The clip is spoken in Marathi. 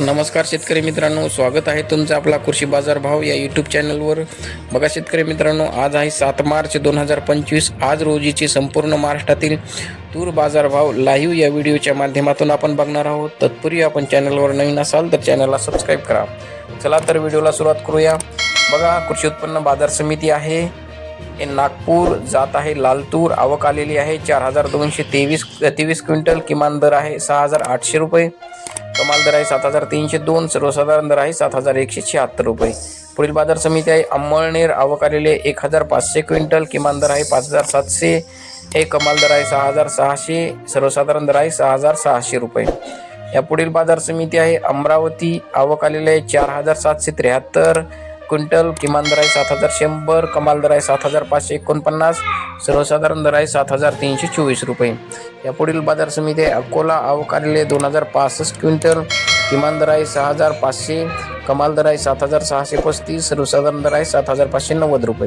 नमस्कार शेतकरी मित्रांनो स्वागत आहे तुमचं आपला कृषी बाजार भाव या यूट्यूब चॅनलवर बघा शेतकरी मित्रांनो आज आहे सात मार्च दोन हजार पंचवीस. आज रोजीचे संपूर्ण महाराष्ट्रातील तूर बाजार भाव लाईव्ह या व्हिडिओच्या माध्यमातून आपण बघणार आहोत. तत्पूर्वी आपण चॅनलवर नवीन असाल तर चॅनलला सबस्क्राईब करा. चला तर व्हिडिओला सुरुवात करूया. बघा कृषी उत्पन्न बाजार समिती आहे. हे नागपूर जात आहे लालतूर आवक आलेली आहे. चार हजार दोनशे तेवीस तेवीस क्विंटल किमान दर आहे सहा हजार आठशे रुपये. कमाल दर आहे सात हजार तीनशे दोन सर्वसाधारण दर आहे सात हजार एकशे शहात्तर रुपये. पुढील बाजार समिती आहे अंमळनेर. आवक आलेले एक हजार पाचशे क्विंटल. किमान दर आहे पाच हजार सातशे. हे कमाल दर आहे सहा हजार सहाशे. सर्वसाधारण दर आहे सहा हजार सहाशे रुपये. या पुढील बाजार समिती आहे अमरावती. आवक आलेले आहे चार हजार सातशे त्र्याहत्तर. क्विंटल किमान दर आहे सात हजार शंभर कमाल दर आहे सात हजार पाचशे एकोणपन्नास सर्वसाधारण दर आहे सात हजार तीनशे चोवीस रुपये. या पुढील बाजार समिती अकोला अवकारले दोन हजार पासष्ट क्विंटल किमान दर आहे सहा हजार पाचशे कमाल दर आहे सात हजार सहाशे पस्तीस सर्वसाधारण दर आहे सात हजार पाचशे नव्वद रुपये.